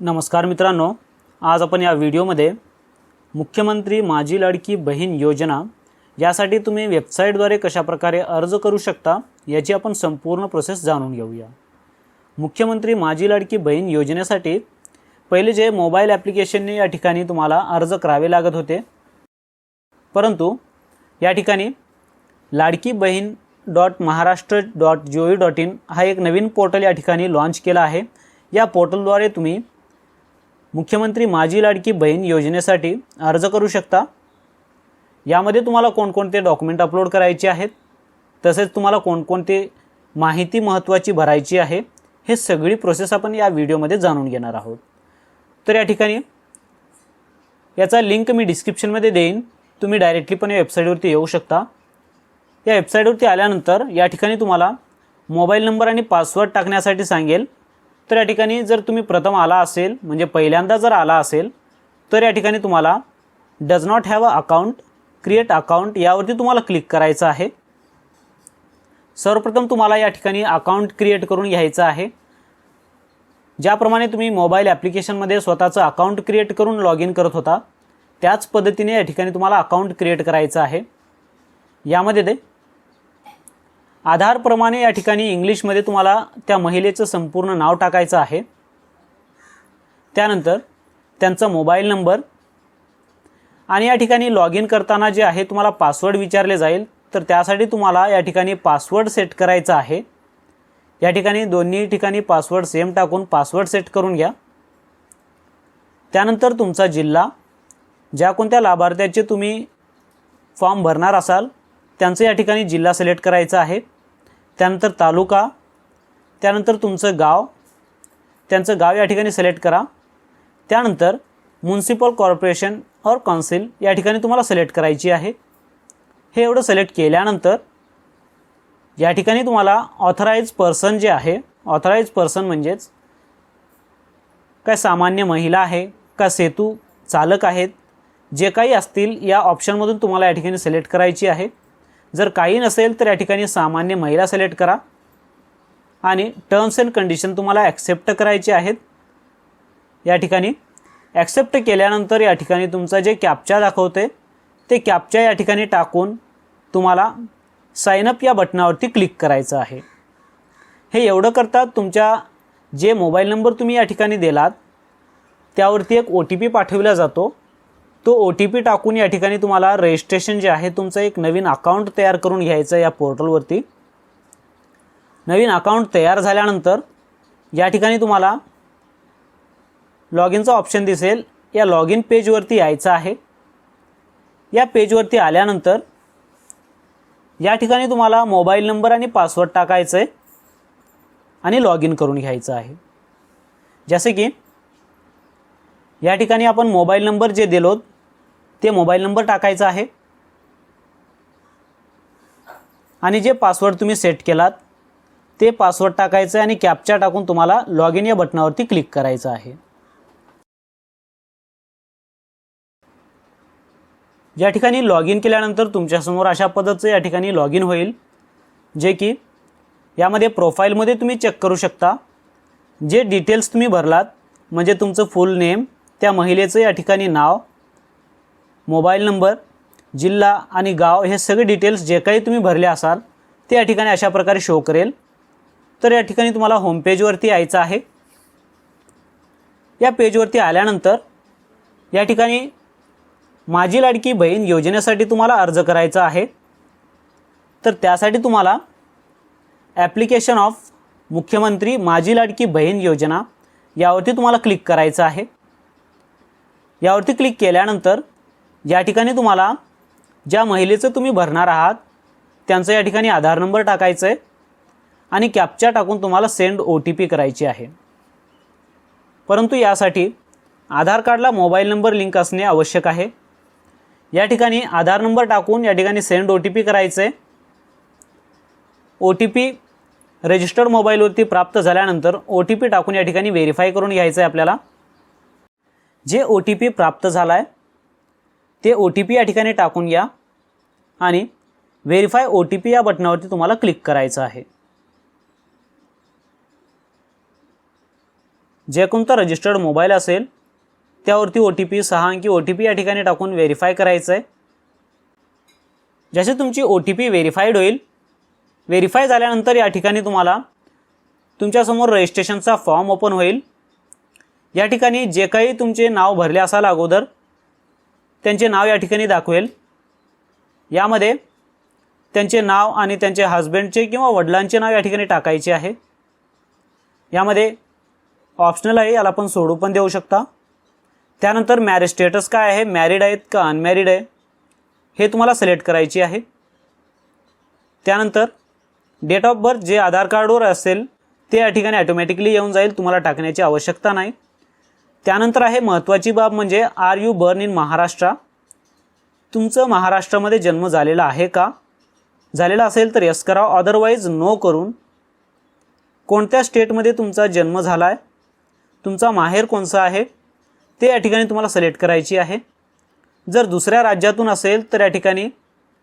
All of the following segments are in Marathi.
नमस्कार मित्रांनो आज आपण या व्हिडिओमध्ये मुख्यमंत्री माझी लाडकी बहीण योजना यासाठी तुम्ही वेबसाईटद्वारे कशाप्रकारे अर्ज करू शकता याची आपण संपूर्ण प्रोसेस जाणून घेऊया. मुख्यमंत्री माझी लाडकी बहीण योजनेसाठी पहिले जे मोबाईल ॲप्लिकेशनने या ठिकाणी तुम्हाला अर्ज करावे लागत होते. परंतु या ठिकाणी Ladki Bahin dot Maharashtra dot G O dot in हा एक नवीन पोर्टल या ठिकाणी लॉन्च केला आहे. या पोर्टलद्वारे तुम्ही मुख्यमंत्री माझी लाडकी बहीण योजनेसाठी अर्ज करू शकता? यामध्ये तुम्हाला कोणकोणते डॉक्युमेंट अपलोड करायचे आहेत? तसेच तुम्हाला कोणकोणते माहिती महत्त्वाची भरायची आहे? हे सगळी प्रोसेस आपण या व्हिडिओमध्ये जाणून घेणार आहोत. तर या ठिकाणी याचा लिंक मी डिस्क्रिप्शनमध्ये देईन. तुम्ही डायरेक्टली पण या वेबसाईटवरती येऊ शकता. या वेबसाईटवरती आल्यानंतर या ठिकाणी तुम्हाला मोबाईल नंबर आणि पासवर्ड टाकण्यासाठी सांगेल. तर या ठिकाणी जर तुम्ही प्रथम आला असेल म्हणजे पहिल्यांदा जर आला असेल तर या ठिकाणी तुम्हाला does not have a account create account यावरती तुम्हाला क्लिक करायचं आहे. सर्वप्रथम तुम्हाला या ठिकाणी अकाउंट क्रिएट करून घ्यायचं आहे. ज्याप्रमाणे तुम्ही मोबाईल ॲप्लिकेशनमध्ये स्वतःचं अकाउंट क्रिएट करून लॉग इन करत होता त्याच पद्धतीने या ठिकाणी तुम्हाला अकाउंट क्रिएट करायचं आहे. यामध्ये ते आधारप्रमाणे या ठिकाणी इंग्लिशमध्ये तुम्हाला त्या महिलेचं संपूर्ण नाव टाकायचं आहे. त्यानंतर त्यांचा मोबाईल नंबर आणि या ठिकाणी लॉग इन करताना जे आहे तुम्हाला पासवर्ड विचारले जाईल. तर त्यासाठी तुम्हाला या ठिकाणी पासवर्ड सेट करायचा आहे. या ठिकाणी दोन्ही ठिकाणी पासवर्ड सेम टाकून पासवर्ड सेट करून घ्या. त्यानंतर तुमचा जिल्हा. ज्या कोणत्या लाभार्थ्याचे तुम्ही फॉर्म भरणार असाल त्यांचं या ठिकाणी जिल्हा सिलेक्ट करायचा आहे. त्यानंतर तालुका त्यानंतर तुमचं गाव त्यांचं गाव या ठिकाणी सिलेक्ट करा. त्यानंतर म्युन्सिपल कॉर्पोरेशन और कौन्सिल या ठिकाणी तुम्हाला सिलेक्ट करायची आहे. हे एवढं सिलेक्ट केल्यानंतर या ठिकाणी तुम्हाला ऑथराईज पर्सन जे आहे ऑथराईज पर्सन म्हणजेच काय सामान्य महिला आहे का सेतू चालक आहेत जे काही असतील या ऑप्शनमधून तुम्हाला या ठिकाणी सिलेक्ट करायची आहे. जर काही नसेल तर या ठिकाणी सामान्य महिला सिलेक्ट करा. आणि टर्म्स अँड कंडिशन तुम्हाला ॲक्सेप्ट करायचे आहेत. या ठिकाणी ॲक्सेप्ट केल्यानंतर या ठिकाणी तुमचं जे कॅप्चा दाखवते ते कॅप्चा या ठिकाणी टाकून तुम्हाला साईनअप या बटनावरती क्लिक करायचं आहे. हे एवढं करतात तुमच्या जे मोबाईल नंबर तुम्ही या ठिकाणी दिलात त्यावरती एक ओ टी पी पाठवला जातो. तो ओ टी पी टाकून या ठिकाणी तुम्हाला रजिस्ट्रेशन जे आहे तुमचं एक नवीन अकाउंट तयार करून घ्यायचं या पोर्टलवरती नवीन अकाउंट तयार झाल्यानंतर या ठिकाणी तुम्हाला लॉग इनचं ऑप्शन दिसेल. या लॉग इन पेजवरती यायचं आहे. या पेजवरती आल्यानंतर या ठिकाणी तुम्हाला मोबाईल नंबर आणि पासवर्ड टाकायचं आहे आणि लॉग इन करून घ्यायचं आहे. जसे की या ठिकाणी आपण मोबाईल नंबर जे दिलोत ते मोबाईल नंबर टाकायचा आहे. आणि जे पासवर्ड तुम्ही सेट केलात ते पासवर्ड टाकायचं आहे आणि कॅपच्या टाकून तुम्हाला लॉग इन या बटनावरती क्लिक करायचं आहे. या ठिकाणी लॉग इन केल्यानंतर तुमच्यासमोर अशा पद्धतीचं या ठिकाणी लॉग इन होईल जे की यामध्ये प्रोफाईलमध्ये तुम्ही चेक करू शकता. जे डिटेल्स तुम्ही भरलात म्हणजे तुमचं फुल नेम त्या महिलेचं या ठिकाणी नाव मोबाईल नंबर जिल्हा आणि गाव हे सगळे डिटेल्स जे काही तुम्ही भरले असाल ते या ठिकाणी अशा प्रकारे शो करेल. तर या ठिकाणी तुम्हाला होम पेजवरती यायचं आहे. या पेजवरती आल्यानंतर या ठिकाणी माझी लाडकी बहीण योजनेसाठी तुम्हाला अर्ज करायचा आहे. तर त्यासाठी तुम्हाला ॲप्लिकेशन ऑफ मुख्यमंत्री माझी लाडकी बहीण योजना यावरती तुम्हाला क्लिक करायचं आहे. यावरती क्लिक केल्यानंतर या ठिकाणी तुम्हाला ज्या महिलेचं तुम्ही भरणार आहात त्यांचं या ठिकाणी आधार नंबर टाकायचं आहे आणि कॅप्चा टाकून तुम्हाला सेंड ओ टी पी करायची आहे. परंतु यासाठी आधार कार्डला मोबाईल नंबर लिंक असणे आवश्यक आहे. या ठिकाणी आधार नंबर टाकून या ठिकाणी सेंड ओ टी पी करायचं आहे ओ टी पी रजिस्टर्ड मोबाईलवरती प्राप्त झाल्यानंतर ओ टी पी टाकून या ठिकाणी व्हेरीफाय करून घ्यायचं आहे आपल्याला. जे ओ टी पी प्राप्त झाला आहे ते ओ टी पी या ठिकाणी टाकून घ्या आणि व्हेरीफाय ओ टी पी या बटनावरती तुम्हाला क्लिक करायचं आहे. जे कोणता रजिस्टर्ड मोबाईल असेल त्यावरती ओ टी पी सहा अंकी ओ टी पी या ठिकाणी टाकून व्हेरीफाय करायचं आहे जसे तुमची ओ टी पी व्हेरीफाईड होईल व्हेरीफाय झाल्यानंतर या ठिकाणी तुम्हाला तुमच्यासमोर रजिस्ट्रेशनचा फॉर्म ओपन होईल. या ठिकाणी जे काही तुमचे नाव भरले असाल अगोदर त्यांचे नाव या ठिकाणी दाखवेल. यामध्ये त्यांचे नाव आणि त्यांचे हस्बंडचे किंवा वडिलांचे नाव या ठिकाणी टाकायचे आहे. यामध्ये ऑप्शनल आहे याला आपण सोडू पण देऊ शकता. त्यानंतर मॅरेज स्टेटस काय आहे? मॅरिड आहेत का अनमॅरिड आहे? हे तुम्हाला सिलेक्ट करायची आहे. त्यानंतर डेट ऑफ बर्थ जे आधार कार्डवर असेल ते या ठिकाणी ॲटोमॅटिकली येऊन जाईल तुम्हाला टाकण्याची आवश्यकता नाही. त्यानंतर आहे महत्त्वाची बाब म्हणजे are you born in Maharashtra? तुमचं महाराष्ट्रामध्ये जन्म झालेला आहे का? झालेला असेल तर यस करा अदरवाईज नो करून. कोणत्या स्टेटमध्ये तुमचा जन्म झाला आहे तुमचा माहेर कोणचा आहे? ते या ठिकाणी तुम्हाला सिलेक्ट करायची आहे. जर दुसऱ्या राज्यातून असेल तर या ठिकाणी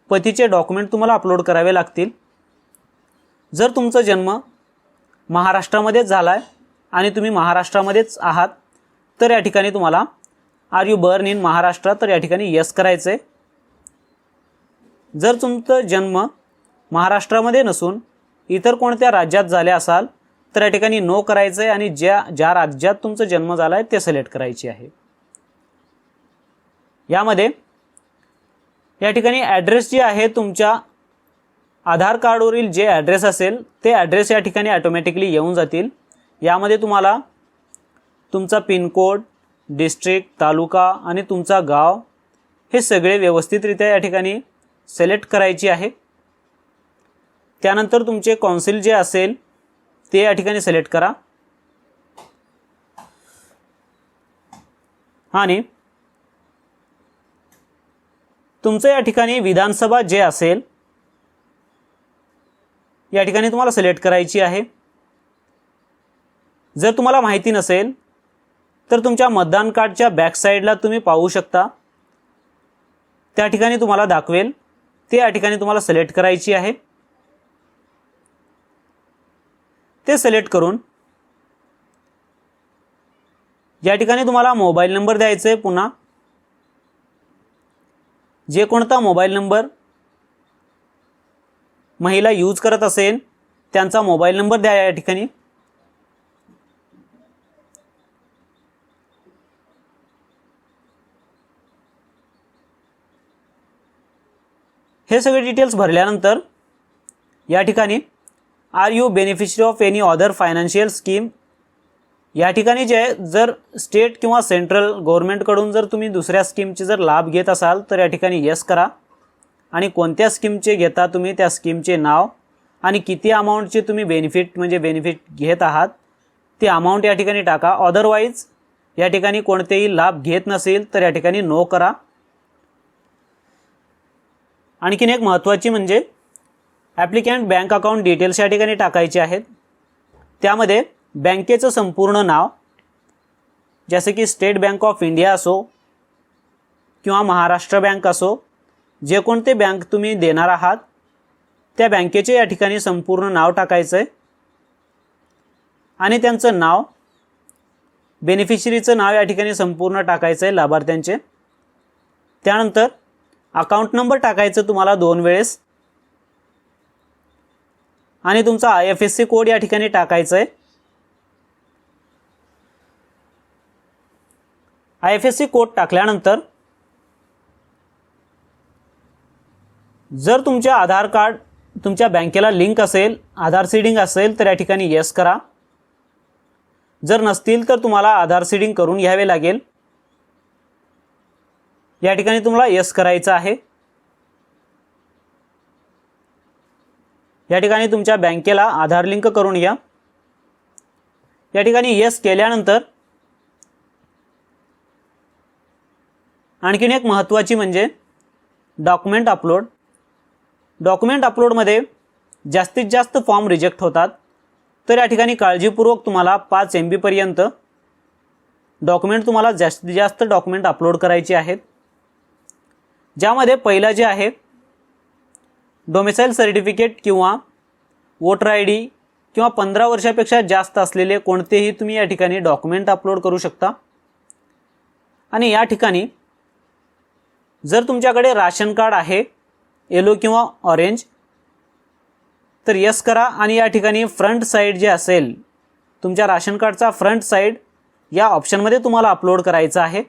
पतीचे डॉक्युमेंट तुम्हाला अपलोड करावे लागतील. जर तुमचा जन्म महाराष्ट्रामध्येच झाला आहे आणि तुम्ही महाराष्ट्रामध्येच आहात तर या ठिकाणी तुम्हाला are you born in Maharashtra? तर या ठिकाणी यस करायचं आहे जर तुमचं जन्म महाराष्ट्रामध्ये नसून इतर कोणत्या राज्यात झाले असाल तर या ठिकाणी नो करायचं आहे आणि ज्या ज्या राज्यात तुमचा जन्म झाला आहे ते सिलेक्ट करायचे आहे. यामध्ये या ठिकाणी ॲड्रेस जे आहे तुमच्या आधार कार्डवरील जे ॲड्रेस असेल ते ॲड्रेस या ठिकाणी ॲटोमॅटिकली येऊन जातील. यामध्ये तुम्हाला तुमचा पिनकोड डिस्ट्रिक्ट तालुका आणि तुमचा गाव हे सगळे व्यवस्थितरित्या या ठिकाणी सिलेक्ट करायची आहे. त्यानंतर तुमचे कौन्सिल जे असेल ते या ठिकाणी सिलेक्ट करा. आणि तुमचं या ठिकाणी विधानसभा जे असेल या ठिकाणी तुम्हाला सिलेक्ट करायची आहे. जर तुम्हाला माहिती नसेल तर तुमच्या मतदान कार्डच्या बॅक साईडला तुम्ही पाहू शकता. त्या ठिकाणी तुम्हाला दाखवेल. ते या ठिकाणी तुम्हाला सिलेक्ट करायची आहे. ते सिलेक्ट करून या ठिकाणी तुम्हाला मोबाईल नंबर द्यायचा आहे पुन्हा. जे कोणता मोबाईल नंबर महिला यूज करत असेल त्यांचा मोबाईल नंबर द्या या ठिकाणी. हे सगळे डिटेल्स भरल्यानंतर या ठिकाणी are you beneficiary of any other financial scheme या ठिकाणी जे आहे जर स्टेट किंवा सेंट्रल गव्हर्नमेंटकडून जर तुम्ही दुसऱ्या स्कीमचे जर लाभ घेत असाल तर या ठिकाणी येस करा. आणि कोणत्या स्कीमचे घेता तुम्ही त्या स्कीमचे नाव आणि किती अमाऊंटचे तुम्ही बेनिफिट म्हणजे बेनिफिट घेत आहात ते अमाऊंट या ठिकाणी टाका. अदरवाईज या ठिकाणी कोणतेही लाभ घेत नसेल तर या ठिकाणी नो करा. आणखीन एक महत्त्वाची म्हणजे ॲप्लिकँट बँक अकाउंट डिटेल्स या ठिकाणी टाकायचे आहेत. त्यामध्ये बँकेचं संपूर्ण नाव जसे की स्टेट बँक ऑफ इंडिया असो किंवा महाराष्ट्र बँक असो जे कोणते बँक तुम्ही देणार आहात त्या बँकेचे या ठिकाणी संपूर्ण नाव टाकायचं आहे आणि त्यांचं नाव बेनिफिशरीचं नाव या ठिकाणी संपूर्ण टाकायचं आहे लाभार्थ्यांचे. त्यानंतर अकाउंट नंबर टाकायचं तुम्हाला दोन वेळेस. आणि तुमचा I F S C code या ठिकाणी टाकायचं आहे I F S C code टाकल्यानंतर जर तुमच्या आधार कार्ड तुमच्या बँकेला लिंक असेल आधार सीडिंग असेल तर या ठिकाणी येस करा. जर नसतील तर तुम्हाला आधार सीडिंग करून घ्यावे लागेल. या ठिकाणी तुम्हाला यस करायचं आहे. या ठिकाणी तुमच्या बँकेला आधार लिंक करून घ्या. या ठिकाणी यस केल्यानंतर आणखीन एक महत्त्वाची म्हणजे डॉक्युमेंट अपलोड. डॉक्युमेंट अपलोडमध्ये जास्तीत जास्त फॉर्म रिजेक्ट होतात. तर या ठिकाणी काळजीपूर्वक तुम्हाला पाच एम बीपर्यंत डॉक्युमेंट तुम्हाला जास्तीत जास्त डॉक्युमेंट अपलोड करायचे आहेत. ज्यामध्ये पहिलं जे आहे डोमिसाईल सर्टिफिकेट किंवा वोटर आय डी किंवा पंधरा वर्षापेक्षा जास्त असलेले कोणतेही तुम्ही या ठिकाणी डॉक्युमेंट अपलोड करू शकता. आणि या ठिकाणी जर तुमच्याकडे राशन कार्ड आहे येलो किंवा ऑरेंज तर यस करा. आणि या ठिकाणी फ्रंट साईड जे असेल तुमच्या राशन कार्डचा फ्रंट साईड या ऑप्शनमध्ये तुम्हाला अपलोड करायचा आहे.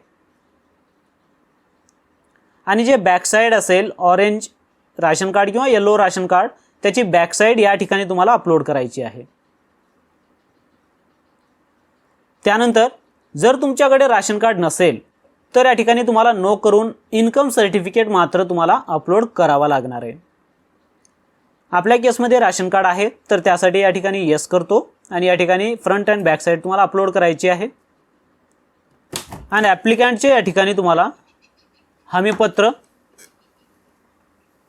आणि जे बॅक साईड असेल ऑरेंज राशन कार्ड किंवा येलो राशन कार्ड त्याची बॅक साईड या ठिकाणी तुम्हाला अपलोड करायची आहे. त्यानंतर जर तुमच्याकडे राशन कार्ड नसेल तर या ठिकाणी तुम्हाला नो करून इन्कम सर्टिफिकेट मात्र तुम्हाला अपलोड करावा लागणार आहे. आपल्या केसमध्ये राशन कार्ड आहे तर त्यासाठी या ठिकाणी येस करतो आणि या ठिकाणी फ्रंट अँड बॅक साईड तुम्हाला अपलोड करायची आहे. आणि ॲप्लिकँटचे या ठिकाणी तुम्हाला हमीपत्र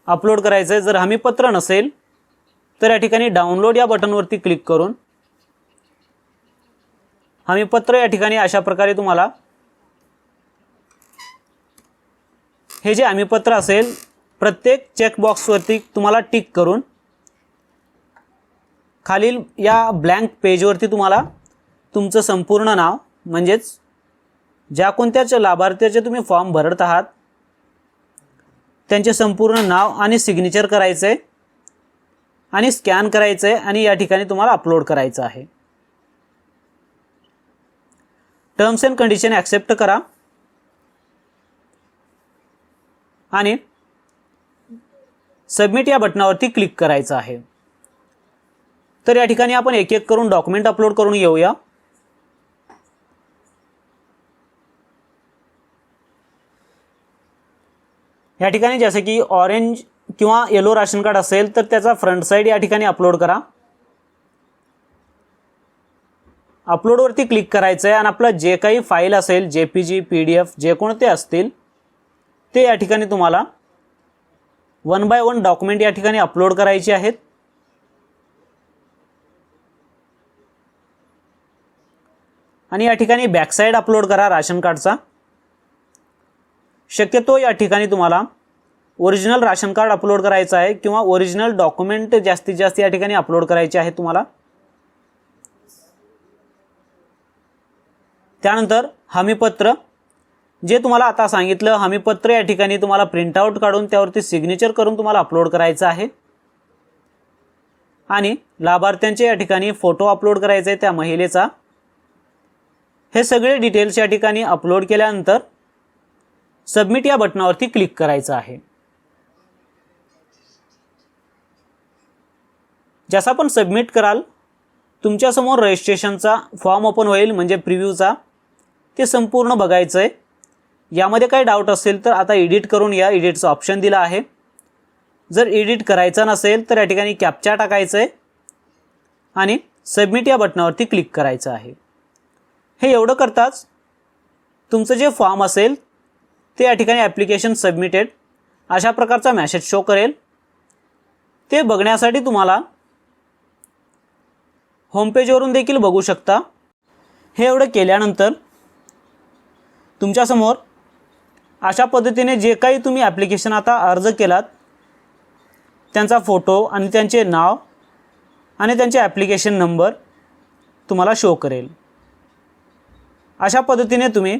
अपलोड करायचं आहे जर हमीपत्र नसेल तर या ठिकाणी डाउनलोड या बटनवरती क्लिक करून हमीपत्र या ठिकाणी अशा प्रकारे तुम्हाला हे जे हमीपत्र असेल प्रत्येक चेकबॉक्सवरती तुम्हाला टिक करून खालील या ब्लँक पेजवरती तुम्हाला तुमचं संपूर्ण नाव म्हणजेच ज्या कोणत्याच लाभार्थ्याचे तुम्ही फॉर्म भरत आहात त्यांचे संपूर्ण नाव आणि सिग्नेचर करायचं आहे आणि स्कॅन करायचं आहे आणि या ठिकाणी तुम्हाला अपलोड करायचं आहे. टर्म्स अँड कंडिशन ॲक्सेप्ट करा. आणि सबमिट या बटनावरती क्लिक करायचं आहे. तर या ठिकाणी आपण एक एक करून डॉक्युमेंट अपलोड करून येऊया. या ठिकाणी जसं की ऑरेंज किंवा येलो राशन कार्ड असेल तर त्याचा फ्रंट साईड या ठिकाणी अपलोड करा. अपलोडवरती क्लिक करायचं आहे आणि आपलं जे काही फाईल असेल J P G P D F जे कोणते असतील ते या ठिकाणी तुम्हाला वन बाय वन डॉक्युमेंट या ठिकाणी अपलोड करायचे आहेत. आणि या ठिकाणी बॅकसाईड अपलोड करा राशन कार्डचा. शक्यतो या ठिकाणी तुम्हाला ओरिजिनल राशन कार्ड अपलोड करायचं आहे किंवा ओरिजिनल डॉक्युमेंट जास्तीत जास्त या ठिकाणी अपलोड करायचे आहे तुम्हाला. त्यानंतर हमीपत्र. जे तुम्हाला आता सांगितलं हमीपत्र या ठिकाणी तुम्हाला प्रिंटआउट काढून त्यावरती सिग्नेचर करून तुम्हाला अपलोड करायचं आहे. आणि लाभार्थ्यांचे या ठिकाणी फोटो अपलोड करायचे आहे त्या महिलेचा. हे सगळे डिटेल्स या ठिकाणी अपलोड केल्यानंतर सबमिट या बटनावरती क्लिक करायचं आहे. जसं आपण सबमिट कराल तुमच्यासमोर रजिस्ट्रेशनचा फॉर्म ओपन होईल म्हणजे प्रिव्ह्यूचा. ते संपूर्ण बघायचं आहे यामध्ये काही डाऊट असेल तर आता एडिट करून या एडिटचं ऑप्शन दिलं आहे. जर एडिट करायचा नसेल तर या ठिकाणी कॅप्चा टाकायचं आहे आणि सबमिट या बटनावरती क्लिक करायचं आहे. हे एवढं करताच तुमचं जे फॉर्म असेल ते या ठिकाणी ॲप्लिकेशन सबमिटेड अशा प्रकारचा मॅसेज शो करेल. ते बघण्यासाठी तुम्हाला होमपेजवरून देखील बघू शकता. हे एवढं केल्यानंतर तुमच्यासमोर अशा पद्धतीने जे काही तुम्ही ॲप्लिकेशन आता अर्ज केलात त्यांचा फोटो आणि त्यांचे नाव आणि त्यांचे ॲप्लिकेशन नंबर तुम्हाला शो करेल. अशा पद्धतीने तुम्ही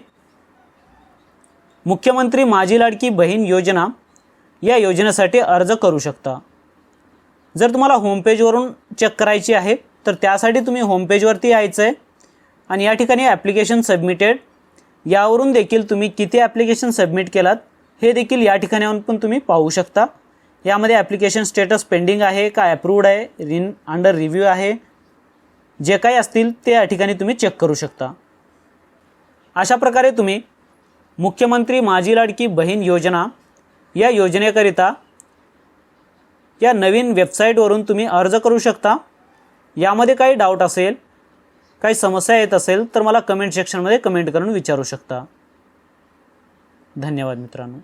मुख्यमंत्री माझी लाडकी बहीण योजना या योजनेसाठी अर्ज करू शकता. जर तुम्हाला होमपेजवरून चेक करायची आहे तर त्यासाठी तुम्ही होमपेजवरती यायचं आहे आणि या ठिकाणी ॲप्लिकेशन सबमिटेड यावरून देखील तुम्ही किती ॲप्लिकेशन सबमिट केलात हे देखील या ठिकाणी पण तुम्ही पाहू शकता. यामध्ये ॲप्लिकेशन स्टेटस पेंडिंग आहे का अप्रूव्ड आहे रिन अंडर रिव्ह्यू आहे. जे काही असतील ते या ठिकाणी तुम्ही चेक करू शकता. अशा प्रकारे तुम्ही मुख्यमंत्री माझी लाडकी बहीण योजना. या योजनेकरिता या नवीन वेबसाईटवरून तुम्ही अर्ज करू शकता. यामध्ये काही डाऊट असेल काही समस्या येत असेल तर मला कमेंट सेक्शनमध्ये कमेंट करून विचारू शकता. धन्यवाद मित्रांनो.